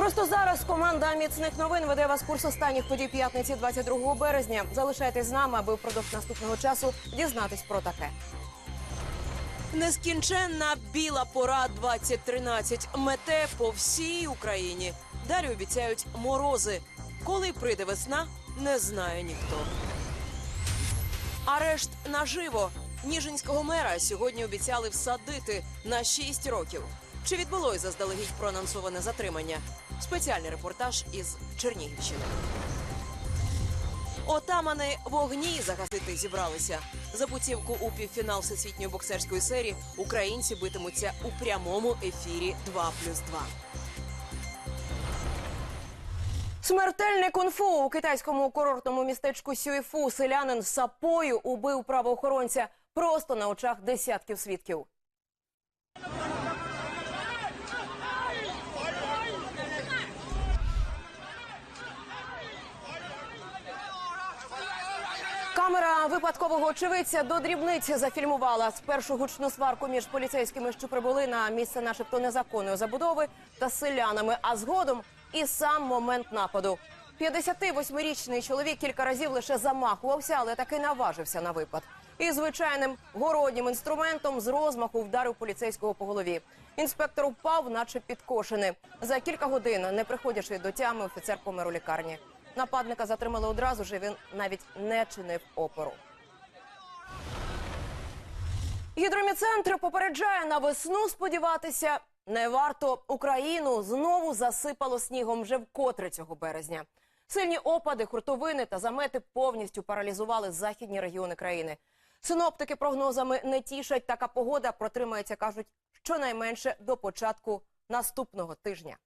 Просто зараз команда міцних новин веде вас курс останніх подій п'ятниці 22 березня. Залишайтесь з нами, аби впродовж наступного часу дізнатись про таке. Нескінченна біла пора 2013 мете по всій Україні. Далі обіцяють морози. Коли прийде весна, не знає ніхто. Арешт наживо. Ніжинського мера сьогодні обіцяли всадити на 6 років. Чи відбулось заздалегідь проанонсоване затримання? Спеціальний репортаж із Чернігівщини. Отамани вогні загасити зібралися. За путівку у півфінал всесвітньої боксерської серії українці битимуться у прямому ефірі 2 плюс 2. Смертельне кунг-фу у китайському курортному містечку Сюйфу селянин сапою убив правоохоронця просто на очах десятків свідків. Камера випадкового очевидця до дрібниці зафільмувала спершу гучну сварку між поліцейськими, що прибули на місце, начебто незаконної забудови, та селянами. А згодом і сам момент нападу. 58-річний чоловік кілька разів лише замахувався, але таки наважився на випад. І звичайним городнім інструментом з розмаху вдарив поліцейського по голові. Інспектор впав, наче підкошений. За кілька годин, не приходячи до тями, офіцер помер у лікарні. Нападника затримали одразу ж. Він навіть не чинив опору. Гідроміцентр попереджає на весну сподіватися не варто. Україну знову засипало снігом вже вкотре цього березня. Сильні опади, хуртовини та замети повністю паралізували західні регіони країни. Синоптики прогнозами не тішать. Така погода протримається, кажуть, щонайменше до початку наступного тижня.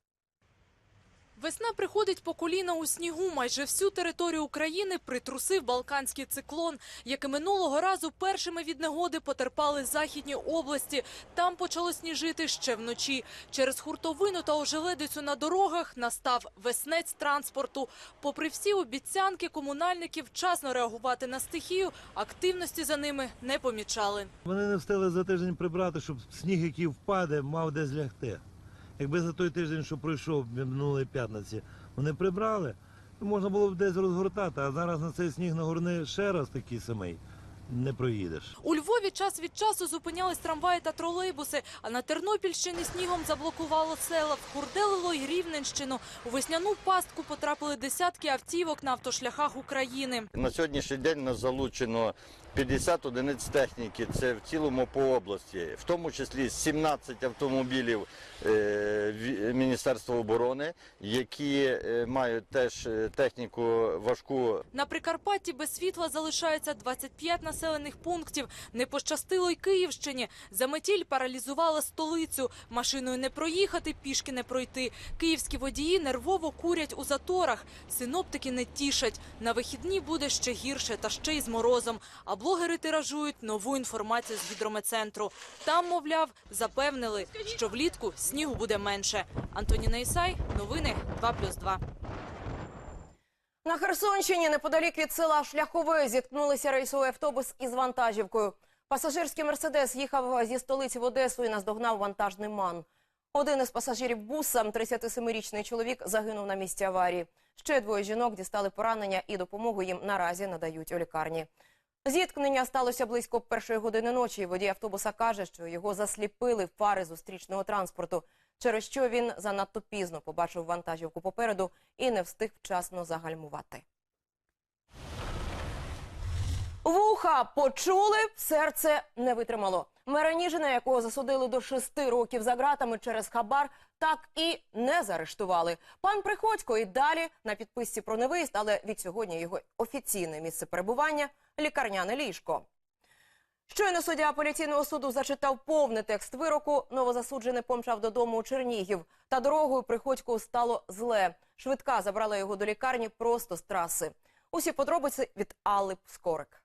Весна приходить по коліна у снігу. Майже всю територію України притрусив балканський циклон, як і минулого разу першими від негоди потерпали західні області. Там почало сніжити ще вночі. Через хуртовину та ожеледицю на дорогах настав веснець транспорту. Попри всі обіцянки комунальників вчасно реагувати на стихію, активності за ними не помічали. Вони не встигли за тиждень прибрати, щоб сніг, який впаде, мав десь лягти. Якби за той тиждень, що пройшов минулої п'ятниці, вони прибрали, то можна було б десь розгортати, а зараз на цей сніг нагорни ще раз такий самий, не проїдеш. Час від часу зупинялись трамваї та тролейбуси, а на Тернопільщині снігом заблокувало села, вкурделило й Рівненщину. У весняну пастку потрапили десятки автівок на автошляхах України. На сьогоднішній день нас залучено 50 одиниць техніки. Це в цілому по області, в тому числі 17 автомобілів е, Міністерства оборони, які е, мають теж е, техніку важку На Прикарпатті без світла залишається 25 населених пунктів. Не пощастило й Київщині. Заметіль паралізувала столицю. Машиною не проїхати, пішки не пройти. Київські водії нервово курять у заторах. Синоптики не тішать. На вихідні буде ще гірше та ще й з морозом. А блогери тиражують нову інформацію з гідрометцентру. Там, мовляв, запевнили, що влітку снігу буде менше. Антоніна Ісай, новини 2+,2. На Херсонщині неподалік від села Шляхове зіткнулися рейсовий автобус із вантажівкою. Пасажирський мерседес їхав зі столиці в Одесу і наздогнав вантажний ман. Один із пасажирів буса, 37-річний чоловік, загинув на місці аварії. Ще двоє жінок дістали поранення і допомогу їм наразі надають у лікарні. Зіткнення сталося близько першої години ночі. Водій автобуса каже, що його засліпили фари зустрічного транспорту, через що він занадто пізно побачив вантажівку попереду і не встиг вчасно загальмувати. Вуха почули, серце не витримало. Мера Ніжина, якого засудили до шести років за ґратами через хабар, так і не заарештували. Пан Приходько і далі на підписці про невиїзд, але від сьогодні його офіційне місце перебування лікарняне ліжко. Щойно суддя апеляційного суду зачитав повний текст вироку. Новозасуджений помчав додому у Чернігів. Та дорогою Приходько стало зле. Швидка забрала його до лікарні просто з траси. Усі подробиці від Алли Скорик.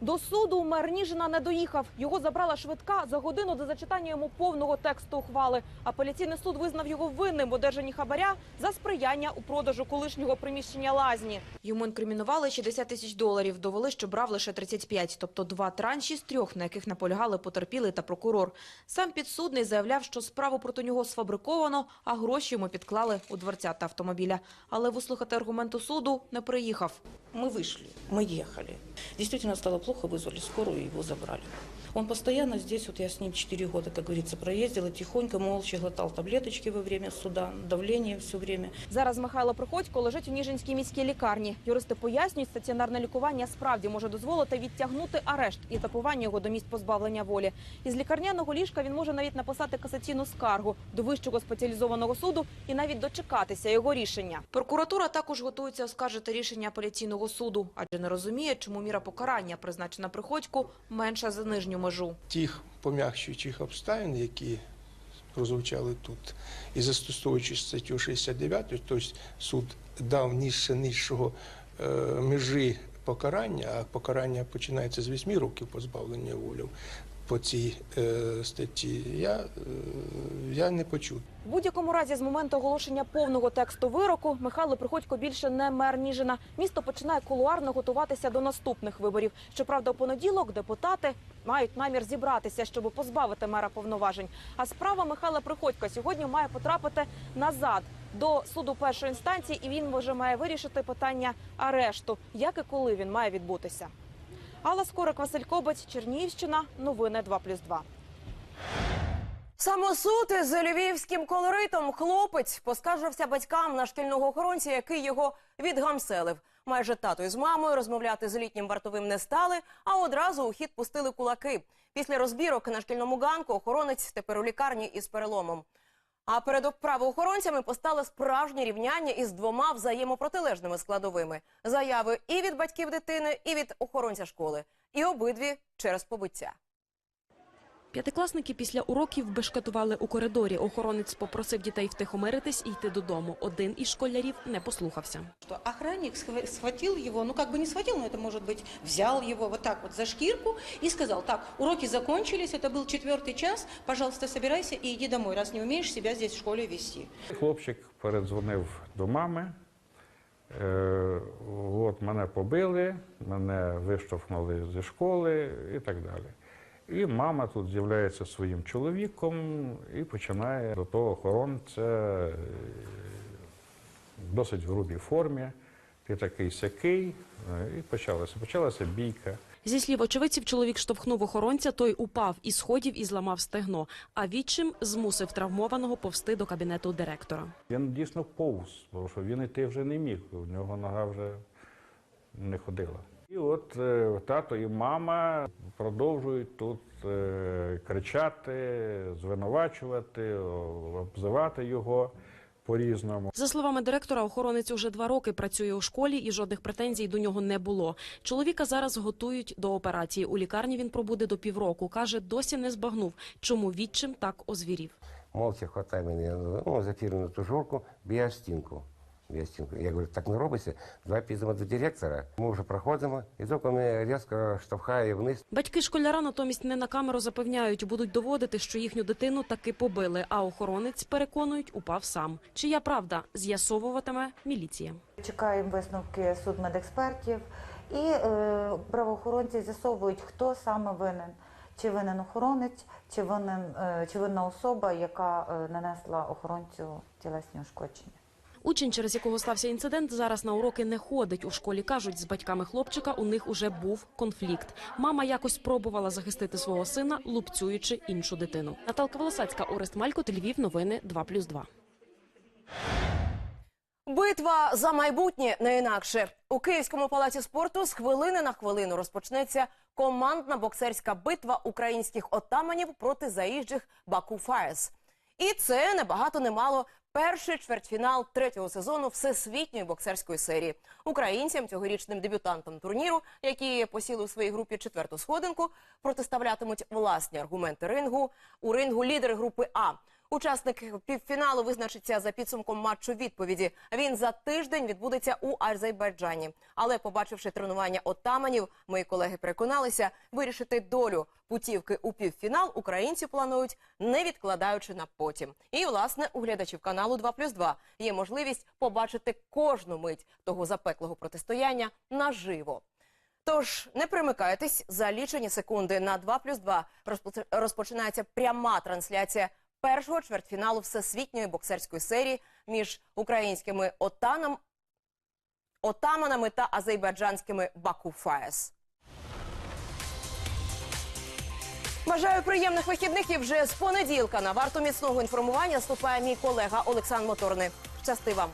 До суду мер Ніжина не доїхав. Його забрала швидка за годину до зачитання йому повного тексту ухвали. Апеляційний суд визнав його винним в одержанні хабаря за сприяння у продажу колишнього приміщення лазні. Йому інкримінували 60 тисяч доларів. Довели, що брав лише 35, тобто два транші з трьох, на яких наполягали потерпілий та прокурор. Сам підсудний заявляв, що справу проти нього сфабриковано, а гроші йому підклали у дверцята автомобіля. Але вислухати аргументи суду не приїхав. Мы вышли, мы ехали. Действительно стало плохо, вызвали скорую и его забрали. Он постоянно здесь, вот я с ним 4 года, как говорится, проездила, тихонько, молча глотал таблеточки во время суда, давление все время. Зараз Михайло Приходько лежить у Ніжинській міській лікарні. Юристи пояснюють, стаціонарне лікування справді може дозволити відтягнути арешт і запування його до місць позбавлення волі. Із лікарняного ліжка він може навіть написати касаційну скаргу до вищого спеціалізованого суду і навіть дочекатися його рішення. Прокуратура також готується оскаржити рішення апеляційного суду, адже не розуміє, чому міра покарання, призначена Приходьку, менша за нижню межу. тих пом'якшуючих обставин, які прозвучали тут, і застосовуючи статтю 69, тобто суд дав нижче нижчого е, межі покарання, а покарання починається з 8 років позбавлення волі по цій е, статті, я, е, я не почув. В будь-якому разі, з моменту оголошення повного тексту вироку, Михайло Приходько більше не мер Ніжина. Місто починає кулуарно готуватися до наступних виборів. Щоправда, у понеділок депутати мають намір зібратися, щоб позбавити мера повноважень. А справа Михайла Приходька сьогодні має потрапити назад до суду першої інстанції, і він вже має вирішити питання арешту, як і коли він має відбутися. Алла Скорик, Василь Кобець, Чернігівщина. Новини 2+,2. Самосуд із львівським колоритом хлопець поскаржився батькам на шкільного охоронця, який його відгамселив. Майже тато із мамою розмовляти з літнім вартовим не стали, а одразу у хід пустили кулаки. Після розбірок на шкільному ганку охоронець тепер у лікарні із переломом. А перед правоохоронцями постало справжнє рівняння із двома взаємопротилежними складовими: заяви і від батьків дитини, і від охоронця школи. І обидві через побиття. П'ятикласники після уроків бешкетували у коридорі. Охоронець попросив дітей втихомиритись і йти додому. Один із школярів не послухався. что охранник схва- схватил его, ну как бы не схватил, но это может быть взял его вот так вот за шкирку и сказал, так, уроки закончились, это был четвертый час, пожалуйста, собирайся и иди домой, раз не умеешь себя здесь в школе вести. Хлопчик передзвонив до мами. Е, от мене побили, мене виштовхнули зі школи і так далі. І мама тут з'являється своїм чоловіком і починає до того охоронця е, в досить грубій формі. Ти такий сякий, е, і почалася. Почалася бійка. Зі слів очевидців, чоловік штовхнув охоронця, той упав із сходів і зламав стегно, а відчим змусив травмованого повсти до кабінету директора. Він дійсно повз, тому що він іти вже не міг, у нього нога вже не ходила. І от е, тато і мама продовжують тут е, кричати, звинувачувати, обзивати його по-різному. За словами директора, охоронець уже два роки працює у школі і жодних претензій до нього не було. Чоловіка зараз готують до операції. У лікарні він пробуде до півроку. Каже, досі не збагнув, чому відчим так озвірів. молча хватає мене ну, за фірменну тужурку, б'є стінку. Б'є стінку. Я говорю, так не робиться, давай підемо до директора. Ми вже проходимо, і тільки мене різко штовхає вниз. Батьки школяра натомість не на камеру запевняють, будуть доводити, що їхню дитину таки побили. А охоронець переконують, упав сам. Чия правда з'ясовуватиме міліція. Чекаємо висновки судмедекспертів, і е, правоохоронці з'ясовують, хто саме винен. Чи винен охоронець, чи винен е, чи винна особа, яка е, нанесла охоронцю тілесні ушкодження. Учень, через якого стався інцидент, зараз на уроки не ходить. У школі кажуть, з батьками хлопчика у них уже був конфлікт. Мама якось пробувала захистити свого сина, лупцюючи іншу дитину. Наталка Волосацька, Орест Малько, Львів, новини 2+,2. Битва за майбутнє не інакше. У Київському палаці спорту з хвилини на хвилину розпочнеться командна боксерська битва українських отаманів проти заїжджих Баку Фаєс. І це не багато не мало перший чвертьфінал третього сезону всесвітньої боксерської серії. Українцям, цьогорічним дебютантам турніру, які посіли у своїй групі четверту сходинку, протиставлятимуть власні аргументи рингу у рингу лідери групи А. Учасник півфіналу визначиться за підсумком матчу відповіді. Він за тиждень відбудеться у Азербайджані. Але, побачивши тренування отаманів, мої колеги переконалися, вирішити долю путівки у півфінал українці планують, не відкладаючи на потім. І, власне, у глядачів каналу 2+,2 є можливість побачити кожну мить того запеклого протистояння наживо. Тож не примикайтесь за лічені секунди на 2+,2 розпоч- розпочинається пряма трансляція першого чвертьфіналу всесвітньої боксерської серії між українськими отаном, отаманами та азербайджанськими Баку Фаєс. Бажаю приємних вихідних і вже з понеділка на варту міцного інформування ступає мій колега Олександр Моторний. Щасти вам!